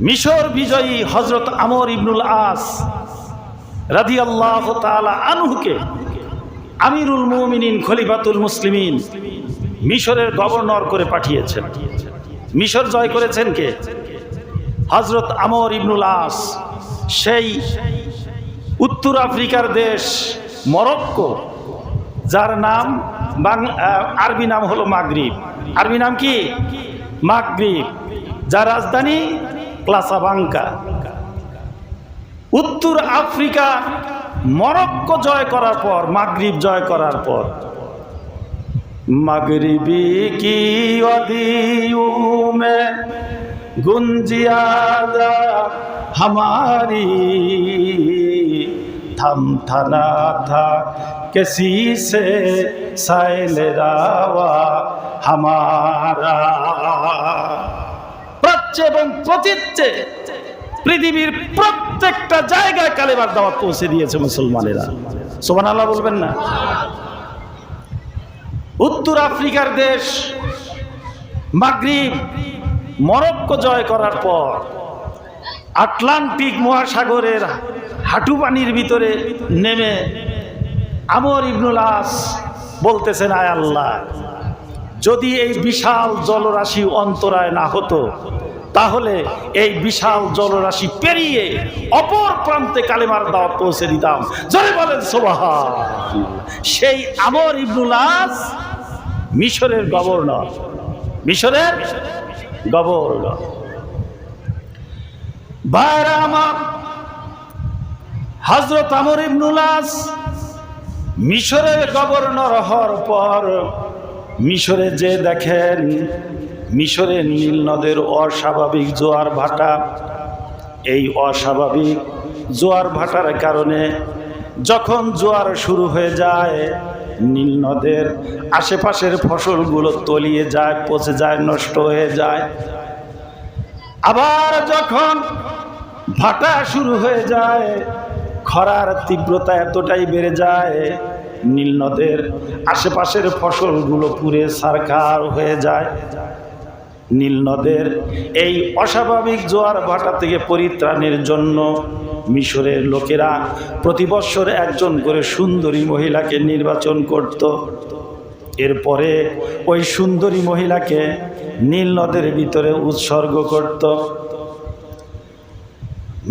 মিশর বিজয়ী হজরত আমর ইবনুল আস রাজি আল্লাহ আনহুকে আমিরুল মুমিনিন খলিফাতুল মুসলিমিন মিশরের গভর্নর করে পাঠিয়েছেন। মিশর জয় করেছেন কে? হজরত আমর ইবনুল আস, সেই উত্তর আফ্রিকার দেশ মরক্কো, যার নাম আরবি নাম হলো মাগরিব। আরবি নাম কি? মাগরিব। যার রাজধানী ক্লাসাবাঙ্কা। উত্তর আফ্রিকা, মরক্কো জয় করার পর, মাগরীব জয় করার পর। মাগরিবি কি অদিউমে গুঞ্জিয়াদা হামারি। থম থানা থা কেসি সে সাইল রাওয়া হামারা। যাচ্ছে এবং পচিচ্ছে পৃথিবীর প্রত্যেকটা জায়গায় কালেবার দাওয়াত পৌঁছে দিয়েছে মুসলমানেরা। সোমান আল্লাহ বলবেন না? উত্তর আফ্রিকার দেশ, মাগরিব, মরক্কো জয় করার পর আটলান্টিক মহাসাগরের হাঁটু পানির ভিতরে নেমে আমর ইবনুলাস বলতেছেন, আয় আল্লাহ, যদি এই বিশাল জলরাশি অন্তরায় না হতো তাহলে এই বিশাল জলরাশি পেরিয়ে অপর প্রান্তে কালেমার দাওয়াত পৌঁছে দিতাম। জয় বলেন সোবাহ সেই আমর ইবনুল মিশরের গভর্নর। মিশরের গভর্নর। ভাইরা আমার হজরত আমর ইবনুল আস মিশরের গভর্নর হওয়ার পর মিশরে যে দেখেন মিশরের নীল নদের অস্বাভাবিক জোয়ার ভাটা। এই অস্বাভাবিক জোয়ার ভাটার কারণে যখন জোয়ার শুরু হয়ে যায়, নীল নদের আশেপাশের ফসলগুলো তলিয়ে যায়, পচে যায়, নষ্ট হয়ে যায়। আবার যখন ভাটা শুরু হয়ে যায়, খরার তীব্রতা এতটাই বেড়ে যায়, নীল নদের আশেপাশের ফসলগুলো পুড়ে সারকার হয়ে যায়। নীল নদের এই অস্বাভাবিক জোয়ার ভাটা থেকে পরিত্রাণের জন্য মিশরের লোকেরা প্রতি বৎসর একজন করে সুন্দরী মহিলাকে নির্বাচন করত। এরপরে ওই সুন্দরী মহিলাকে নীল নদের ভিতরে উৎসর্গ করত।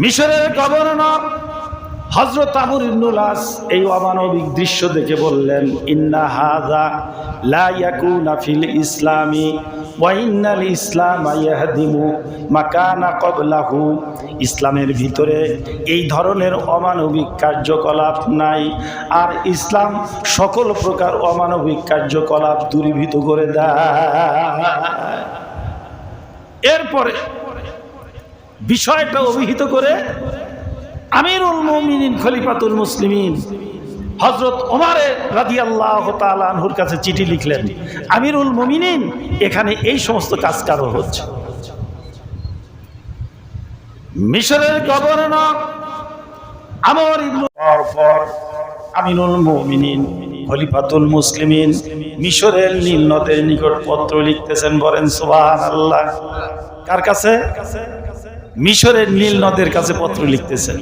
মিশরের গভর্নর হজরত আবুর ইবনুলাস এই অমানবিক দৃশ্য দেখে বললেন, ইন্না হাজা লা ইয়াকুনা ফিল ইসলামি ওয়া ইন্নাল ইসলাম ইয়াহদিমু মাকানা কবলাহু ইসলামের ভিতরে এই ধরনের অমানবিক কার্যকলাপ নাই। আর ইসলাম সকল প্রকার অমানবিক কার্যকলাপ দূরীভূত করে দেয়। এরপরে বিষয়টা অভিহিত করে আমিরুল মুমিনিন খলিফাতুল মুসলিমিন হজরত ওমারে রাজি আল্লাহ তালহুর কাছে চিঠি লিখলেন, আমিরুল মুমিনিন, এখানে এই সমস্ত কাজ কারও হচ্ছে? মিশরের গভর্নর আমর পর আমিনুল মুমিনিন, খলিফাতুল মুসলিমিন, মিশরের নীল নদের নিকট পত্র লিখতেছেন বলেন সুবাহ আল্লাহ কার কাছে? মিশরের নীল নদের কাছে পত্র লিখতেছেন।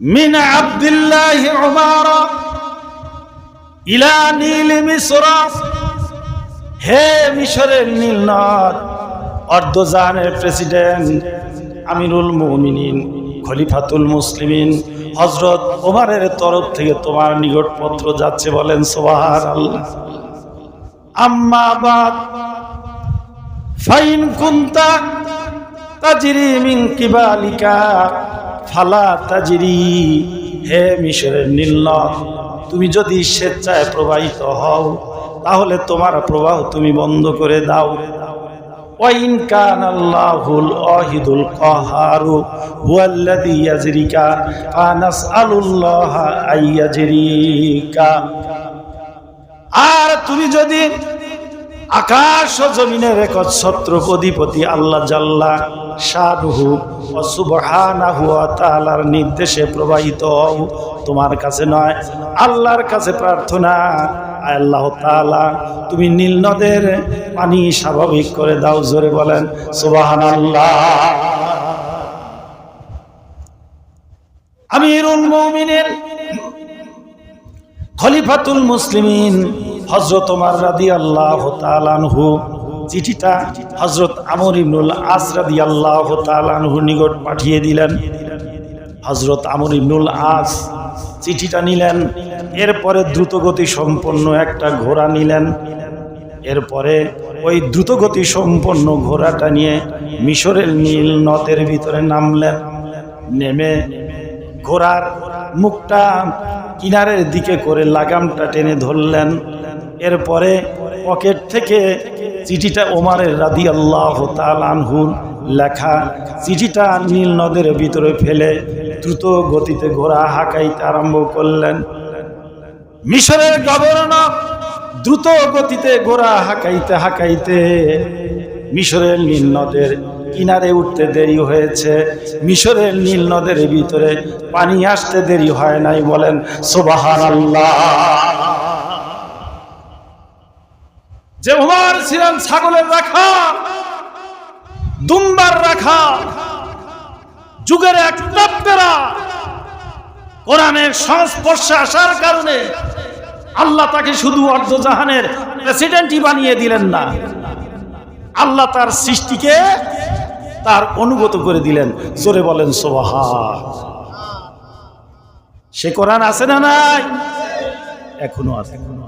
মিন আব্দুল্লাহ উমার ইলা নীল মিশর। হে মিশরের নীল নদ অর্ধজাহানের প্রেসিডেন্ট আমিরুল মুমিনিন, খলিফাতুল মুসলিমিন হজরত ওমারের তরফ থেকে তোমার নিকট পত্র যাচ্ছে বলেন সোহার আল্লাহ আম্মা বাদ, ফাইন কুন্তা মিন কিবালিকা। ফালা তাজিরি, হে মিশরের নীল তুমি যদি স্বেচ্ছায় প্রবাহিত হও, তাহলে তোমার প্রবাহ তুমি বন্ধ করে দাও। কান ওয়াহিদুল কাহারু ইয়াজরিকা আর তুমি যদি আকাশ ও জমিনের এক ছত্রপধিপতি আল্লাহ জাল্লা শাহরুহু ও নির্দেশে প্রবাহিত হও। তোমার কাছে নয়, আল্লাহর কাছে প্রার্থনা। আল্লাহ তাআলা, তুমি নীল নদের পানি স্বাভাবিক করে দাও, জোরে বলেন, সুবহানাল্লাহ। আমিরুল মুমিনের খলিফাতুল মুসলিমিন হজরত ওমর রাদিয়াল্লাহু তাআলা আনহু, চিঠিটা হজরত আমর ইবনুল আস রাদিয়াল্লাহু তাআলা আনহু নিকট পাঠিয়ে দিলেন। হজরত আমর ইবনুল আস চিঠিটা নিলেন, এরপরে দ্রুতগতি সম্পন্ন একটা ঘোড়া নিলেন। এরপরে ওই দ্রুতগতি সম্পন্ন ঘোড়াটা নিয়ে মিশরের নীল নদের ভিতরে নামলেন। নেমে ঘোড়ার মুখটা কিনারের দিকে করে লাগামটা টেনে ধরলেন। এরপরে পকেট থেকে চিঠিটা ওমারের রাদি আল্লাহ আনহুর লেখা চিঠিটা নীল নদের ভিতরে ফেলে দ্রুত গতিতে ঘোড়া হাঁকাইতে আরম্ভ করলেন। মিশরের গভর্নর দ্রুত গতিতে ঘোড়া হাঁকাইতে হাঁকাইতে মিশরের নীল নদের কিনারে উঠতে দেরি হয়েছে। মিশরের নীল নদের ভিতরে পানি আসতে দেরি হয় নাই বলেন সোবাহান যে উমার ছিলেন ছাগলের রাখা, দুম্বার রাখা, যুগের এক তপ্তেরা কোরআনের সংস্পর্শে আসার কারণে আল্লাহ তাকে শুধু অর্ধজাহানের প্রেসিডেন্টই বানিয়ে দিলেন না, আল্লাহ তার সৃষ্টিকে তার অনুগত করে দিলেন। জোরে বলেন সোবাহা সে কোরআন আছে না নাই? এখনও আছে। এখনও